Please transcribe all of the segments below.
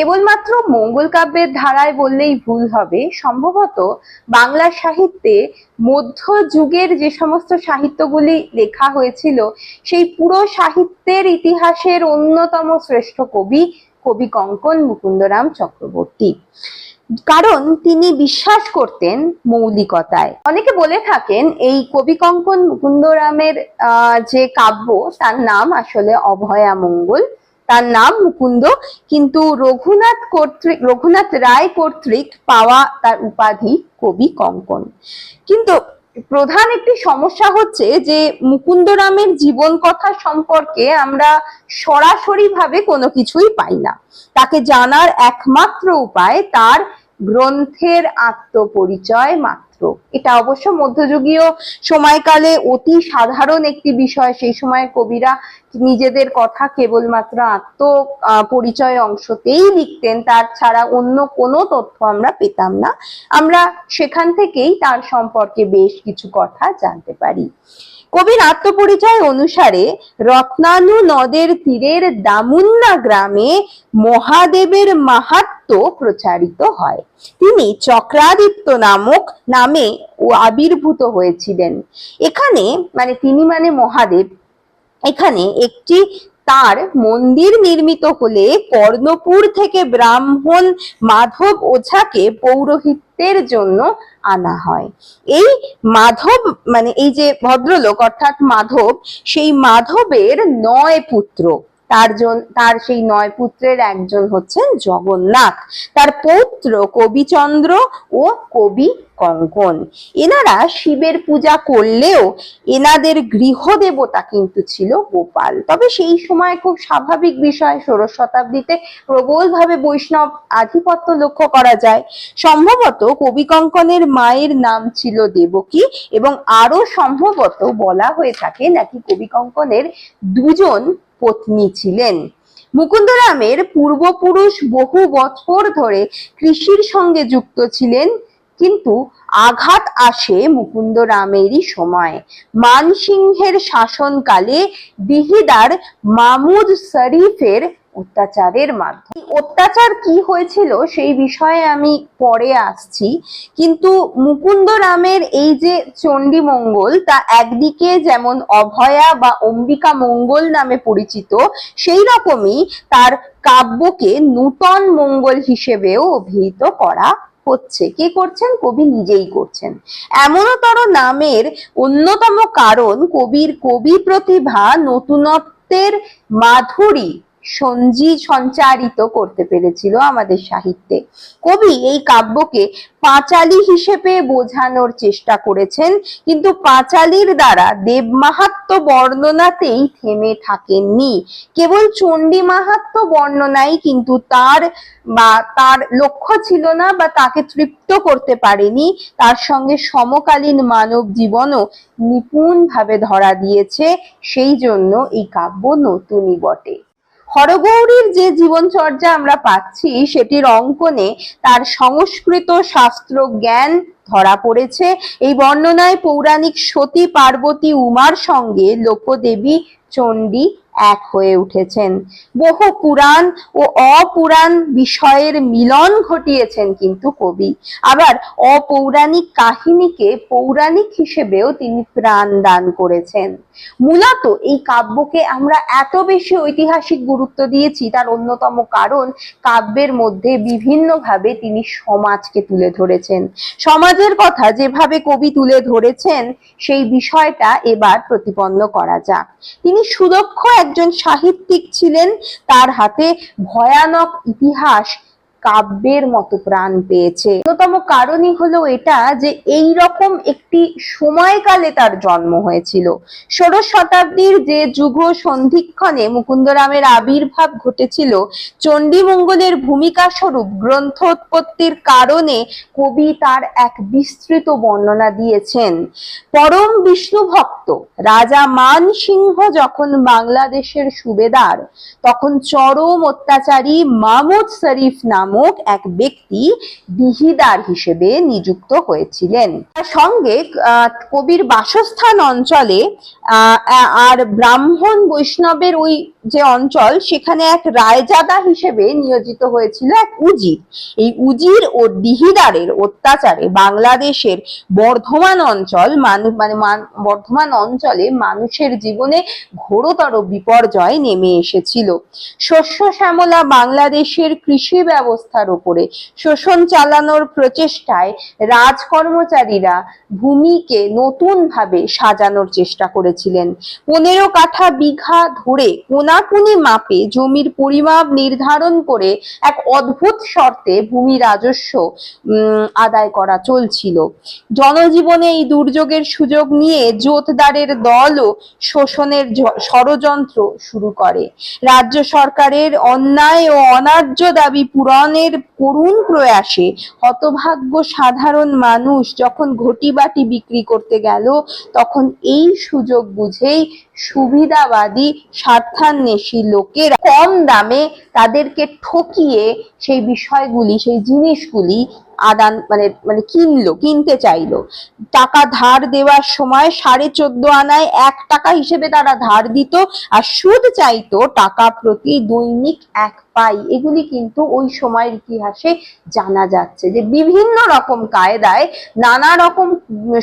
কেবলমাত্র মঙ্গল কাব্যের ধারায় বললেই ভুল হবে। সম্ভবত বাংলা সাহিত্যে মধ্যযুগের যে সমস্ত সাহিত্যগুলি লেখা হয়েছিল, সেই পুরো সাহিত্যের ইতিহাসের অন্যতম শ্রেষ্ঠ কবি কবি কঙ্কন মুকুন্দরাম চক্রবর্তী। কারণ তিনি বিশ্বাস করতেন মৌলিকতায়। অনেকে বলে থাকেন, এই কবি কঙ্কন মুকুন্দরামের যে কাব্য, তার নাম আসলে অভয়া মঙ্গল। তার নাম মুকুন্দ। কিন্তু রঘুনাথ কর্তৃক রঘুনাথ রায় কর্তৃক পাওয়া তার উপাধি কবি কঙ্কন। কিন্তু প্রধান একটি সমস্যা হচ্ছে যে মুকুন্দরামের জীবন কথা সম্পর্কে আমরা সরাসরি ভাবে কোনো কিছুই পাই না। তাকে জানার একমাত্র উপায় তার গ্রন্থের আত্মপরিচয় মাত্র। এটা অবশ্য মধ্যযুগীয় সময়কালে অতি সাধারণ একটি বিষয়। সেই সময় কবিরা নিজেদের কথা কেবলমাত্র আত্ম পরিচয় অংশতেই লিখতেন। তার ছাড়া অন্য কোনো তথ্য আমরা পেতাম না। আমরা সেখান থেকেই তার সম্পর্কে বেশ কিছু কথা জানতে পারি। কবির আত্মপরিচয় অনুসারে রত্নানু নদের তীরের দামুন্না গ্রামে মহাদেবের মাহাত্ম্য প্রচারিত হয়। তিনি চক্রাদিত্য নামক নামে ও আবির্ভূত হয়েছিলেন। এখানে মানে তিনি মানে মহাদেব। এখানে একটি তার মন্দির নির্মিত হলে কর্ণপুর থেকে ব্রাহ্মণ মাধব ওঝাকে পৌরোহিত্যের জন্য আনা হয়। এই মাধব মানে এই যে ভদ্রলোক অর্থাৎ মাধব সেই মাধবের নয় পুত্র। তার তার সেই নয় পুত্রের একজন হচ্ছেন জগন্নাথ। তার পৌত্র কবিচন্দ্র ও কবি কঙ্কন। এনারা শিবের পূজা করলেও এনাদের গৃহদেবতা কিন্তু ছিল গোপাল। তবে সেই সময় খুব স্বাভাবিক বিষয়, ষোড়শ শতাব্দীতে প্রবলভাবে বৈষ্ণব আধিপত্য লক্ষ্য করা যায়। সম্ভবত কবি কঙ্কনের মায়ের নাম ছিল দেবকী এবং আরও সম্ভবত বলা হয়ে থাকে নাকি কবি কঙ্কনের দুজন পত্নী ছিলেন। মুকুন্দরামের পূর্বপুরুষ বহু বছর ধরে কৃষির সঙ্গে যুক্ত ছিলেন, কিন্তু আঘাত আসে মুকুন্দরামেরই সময়। মানসিংহের শাসনকালে বিহিদার মামুদ শরীফের অত্যাচারের মাধ্যমে। অত্যাচার কি হয়েছিল সেই বিষয়ে আমি পরে আসছি। কিন্তু মুকুন্দরামের এই যে চণ্ডী মঙ্গল, তা একদিকে যেমন অভয়া বা অম্বিকা মঙ্গল নামে পরিচিত, সেই রকমই তার কাব্যকে নূতন মঙ্গল হিসেবেও অভিহিত করা হচ্ছে। কে করছেন? কবি নিজেই করছেন। এমনতর নামের অন্যতম কারণ কবির কবি প্রতিভা নতুনত্বের মাধুরী সঞ্জি সঞ্চারিত করতে পেরেছিল আমাদের সাহিত্যে। কবি এই কাব্যকে পাঁচালী হিসেবে বোঝানোর চেষ্টা করেছেন, কিন্তু পাঁচালীর দ্বারা দেব মাহাত্ম বর্ণনাতেই থেমে থাকেননি। কেবল চণ্ডী মাহাত্ম বর্ণনাই কিন্তু তার বা তার লক্ষ্য ছিল না বা তাকে তৃপ্ত করতে পারেনি। তার সঙ্গে সমকালীন মানব জীবনও নিপুণভাবে ধরা দিয়েছে। সেই জন্য এই কাব্য নতুনই বটে। হরগৌরীর যে জীবনচর্যা আমরা পাচ্ছি, সেটির অঙ্কনে তার সংস্কৃত শাস্ত্র জ্ঞান ধরা পড়েছে। এই বর্ণনায় পৌরাণিক সতী পার্বতী উমার সঙ্গে লোকদেবী চণ্ডী এক হয়ে উঠেছেন। বহু পুরাণ ও অপুরাণ বিষয়ের মিলন ঘটিয়েছেন কিন্তু কবি। আবার অপৌরাণিক কাহিনীকে পৌরাণিক হিসেবেও তিনি প্রাণ দান করেছেন। মূলত এই কাব্যকে আমরা এত বেশি ঐতিহাসিক গুরুত্ব দিয়েছি, তার অন্যতম কারণ কাব্যের মধ্যে বিভিন্নভাবে তিনি সমাজকে তুলে ধরেছেন। সমাজের কথা যেভাবে কবি তুলে ধরেছেন, সেই বিষয়টা এবার প্রতিপন্ন করা যাক। তিনি সুদক্ষ একজন সাহিত্যিক ছিলেন তার হাতে ভয়ানক ইতিহাস কাব্যের মতো প্রাণ পেয়েছে। অন্যতম কারণই হলো এটা যে এই রকম একটি সময়কালে তার জন্ম হয়েছিল। ষোড়শ শতাব্দীর যে যুগ সন্ধিক্ষণে মুকুন্দরামের আবির্ভাব ঘটেছিল, চণ্ডীমঙ্গলের ভূমিকা স্বরূপ গ্রন্থোৎপত্তির কারণে কবি তার এক বিস্তৃত বর্ণনা দিয়েছেন। পরম বিষ্ণু ভক্ত, রাজা মান সিংহ যখন বাংলাদেশের সুবেদার, তখন চরম অত্যাচারী মামুদ শরীফ নাম নামক এক ব্যক্তি বিহিদার হিসেবে নিযুক্ত হয়েছিলেন। তার সঙ্গে কবির বাসস্থান অঞ্চলে আর ব্রাহ্মণ বৈষ্ণবের ওই যে অঞ্চল, সেখানে এক রায়জাদা হিসেবে নিয়োজিত হয়েছিল এক উজির। এই উজির ও দিহিদারের অত্যাচারে বাংলাদেশের বর্ধমান অঞ্চল, মানু- মানে মান- বর্ধমান অঞ্চলে মানুষের জীবনে ঘোরতর বিপর্যয় নেমে এসেছিল। শস্য শ্যামলা বাংলাদেশের কৃষি ব্যবস্থার উপরে শোষণ চালানোর প্রচেষ্টায় রাজ কর্মচারীরা ভূমিকে নতুন ভাবে সাজানোর চেষ্টা করেছিলেন। পনেরো কাঠা বিঘা ধরে কোনাকুনি মাপে জমির পরিমাপ নির্ধারণ করে এক অদ্ভুত শর্তে ভূমি রাজস্ব আদায় করা চলছিল। জনজীবনে এই দুর্যোগের সুযোগ নিয়ে জোতদারের দলও শোষণের ষড়যন্ত্র শুরু করে। রাজ্য সরকারের অন্যায় ও অনার্য দাবি পূরণের করুণ প্রয়াসে হতভাগ্য সাধারণ মানুষ যখন ঘটি বাটি বিক্রি করতে গেল, তখন এই সুযোগ বুঝেই সুবিধাবাদী, স্বার্থান্বেষী লোকেরা কম দামে তাদেরকে ঠকিয়ে সেই বিষয়গুলি, সেই জিনিসগুলি আদান মানে মানে কিনলো, কিনতে চাইলো। টাকা ধার দেওয়ার সময় সাড়ে চোদ্দ আনায় এক টাকা হিসেবে তারা ধার দিত আর সুদ চাইতো টাকা প্রতি দৈনিক এক পাই। এগুলি কিন্তু ওই সময়ের ইতিহাসে জানা যাচ্ছে যে বিভিন্ন রকম কায়দায় নানা রকম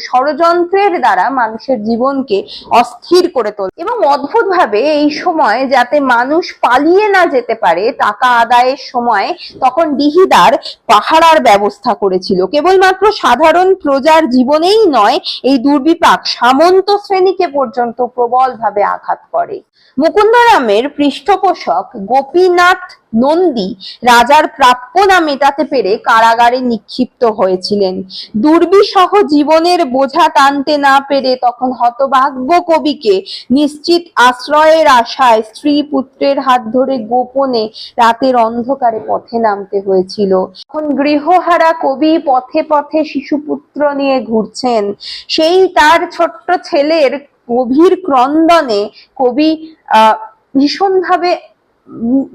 ষড়যন্ত্রের দ্বারা মানুষের জীবনকে অস্থির করে তোলে। এবং অদ্ভুতভাবে এই সময় যাতে মানুষ পালিয়ে না যেতে পারে টাকা আদায়ের সময়, তখন ডিহিদার পাহারার ব্যবস্থা করেছিল। কেবলমাত্র সাধারণ প্রজার জীবনেই নয়, এই দুর্বিপাক সামন্ত শ্রেণীকে পর্যন্ত প্রবলভাবে আঘাত করে। মুকুন্দরামের পৃষ্ঠপোষক গোপীনাথ নন্দী রাজার প্রাপ্য না মেটাতে পেরে কারাগারে নিক্ষিপ্ত হয়েছিলেন। দুর্বিসহ জীবনের বোঝা টানতে না পেরে তখন হতভাগ্য কবিকে নিশ্চিত আশ্রয়ের আশায় স্ত্রী পুত্রের হাত ধরে গোপনে রাতের অন্ধকারে পথে নামতে হয়েছিল। এখন গৃহহারা কবি পথে পথে শিশুপুত্র নিয়ে ঘুরছেন। সেই তার ছোট্ট ছেলের গভীর ক্রন্দনে কবি, আহ, ভীষণভাবে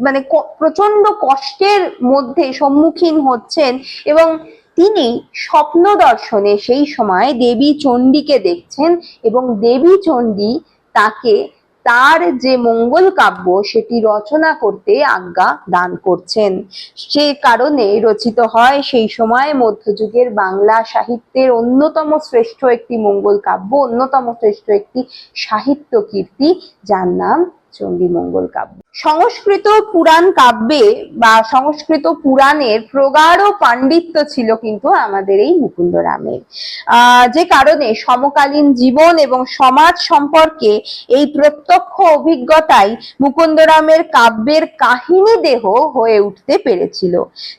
মানে প্রচণ্ড কষ্টের মধ্যে সম্মুখীন হচ্ছেন এবং তিনি স্বপ্ন দর্শনে সেই সময় দেবী চণ্ডীকে দেখছেন এবং দেবী চণ্ডী তাকে তার যে মঙ্গল কাব্য সেটি রচনা করতে আজ্ঞা দান করছেন। সে কারণে রচিত হয় সেই সময় মধ্যযুগের বাংলা সাহিত্যের অন্যতম শ্রেষ্ঠ একটি মঙ্গল কাব্য, অন্যতম শ্রেষ্ঠ একটি সাহিত্য কীর্তি, যার নাম চণ্ডী মঙ্গল কাব্য। সংস্কৃত পুরাণ কাব্যে বা সংস্কৃত পুরাণের প্রগাঢ় পাণ্ডিত্য ছিল কিন্তু আমাদের এই মুকুন্দ রামের যে কারণে সমকালীন জীবন এবং সমাজ সম্পর্কে এই প্রত্যক্ষ অভিজ্ঞতাই মুকুন্দরামের কাব্যের কাহিনী দেহ হয়ে উঠতে পেরেছিল।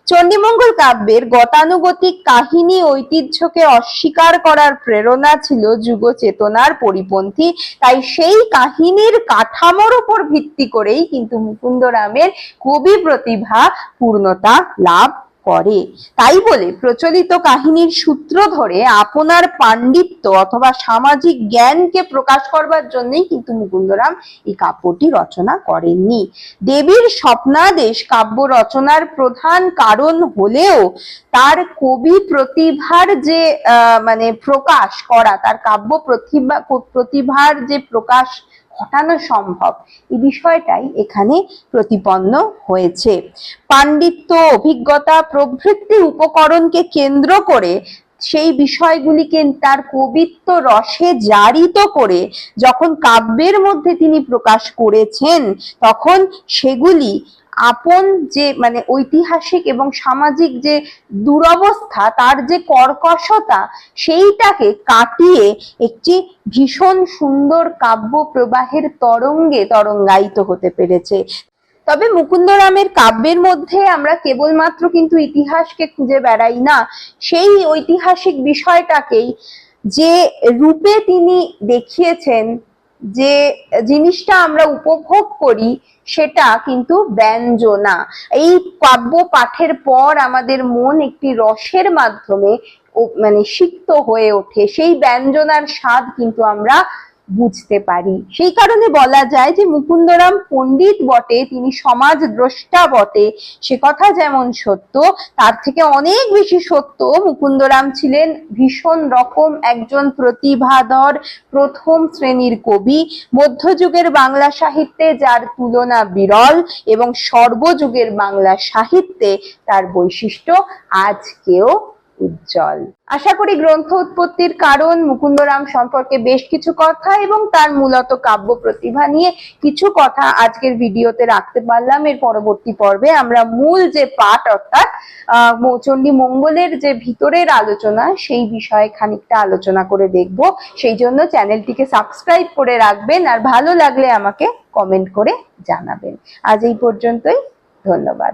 চণ্ডীমঙ্গল কাব্যের গতানুগতিক কাহিনী ঐতিহ্যকে অস্বীকার করার প্রেরণা ছিল যুগ চেতনার পরিপন্থী, তাই সেই কাহিনীর কাঠামোর উপর ভিত্তি করেই মুকুন্দরামের কবি প্রতিভা পূর্ণতা লাভ করে। তাই বলে প্রচলিত কাহিনীর সূত্র ধরে আপনার পাণ্ডিত্য অথবা সামাজিক জ্ঞানকে প্রকাশ করবার জন্যই কিন্তু মুকুন্দরাম এই কাব্যটি রচনা করেননি। দেবীর স্বপ্নাদেশ কাব্য রচনার প্রধান কারণ হলেও তার কবি প্রতিভার যে মানে প্রকাশ করা, তার কাব্য প্রতিভা প্রতিভার যে প্রকাশ ঘটানো সম্ভব। এই বিষয়টাই এখানে প্রতিপন্ন হয়েছে। পাণ্ডিত্য, অভিজ্ঞতা, প্রভৃতি উপকরণকে কেন্দ্র করে সেই বিষয়গুলিকে তার কবিত্ব রসে জারিত করে যখন কাব্যের মধ্যে তিনি প্রকাশ করেছেন, তখন সেগুলি আপন যে মানে ঐতিহাসিক এবং সামাজিক যে দুরবস্থা, তার যে কর্কশতা, সেইটাকে কাটিয়ে একটি ভীষণ সুন্দর কাব্য প্রবাহের তরঙ্গে তরঙ্গায়িত হতে পেরেছে। তবে মুকুন্দরামের কাব্যের মধ্যে আমরা কেবলমাত্র কিন্তু ইতিহাসকে খুঁজে বেড়াই না, সেই ঐতিহাসিক বিষয়টাকেই যে রূপে তিনি দেখিয়েছেন যে জিনিসটা আমরা উপভোগ করি সেটা কিন্তু ব্যঞ্জনা। এই কাব্য পাঠের পর আমাদের মন একটি রসের মাধ্যমে মানে সিক্ত হয়ে ওঠে। সেই ব্যঞ্জনার স্বাদ কিন্তু আমরা বুঝতে পারি। সেই কারণে বলা যায় যে মুকুন্দরাম পণ্ডিত বটে, তিনি সমাজ দ্রষ্টা বটে। সে কথা যেমন সত্য, তার থেকে অনেক বেশি সত্য মুকুন্দরাম ছিলেন ভীষণ রকম একজন প্রতিভাধর প্রথম শ্রেণির কবি। মধ্যযুগের বাংলা সাহিত্যে যার তুলনা বিরল এবং সর্বযুগের বাংলা সাহিত্যে তার বৈশিষ্ট্য আজকেও উজ্জ্বল। আশা করি গ্রন্থ উৎপত্তির কারণ মুকুন্দরাম সম্পর্কে বেশ কিছু কথা এবং তার মূলত কাব্য প্রতিভা নিয়ে কিছু কথা আজকের ভিডিওতে রাখতে পারলাম। এর পরবর্তী পর্বে আমরা মূল যে পাঠ অর্থাৎ চণ্ডী মঙ্গলের যে ভিতরের আলোচনা, সেই বিষয়ে খানিকটা আলোচনা করে দেখব। সেই জন্য চ্যানেলটিকে সাবস্ক্রাইব করে রাখবেন আর ভালো লাগলে আমাকে কমেন্ট করে জানাবেন। আজ এই পর্যন্তই। ধন্যবাদ।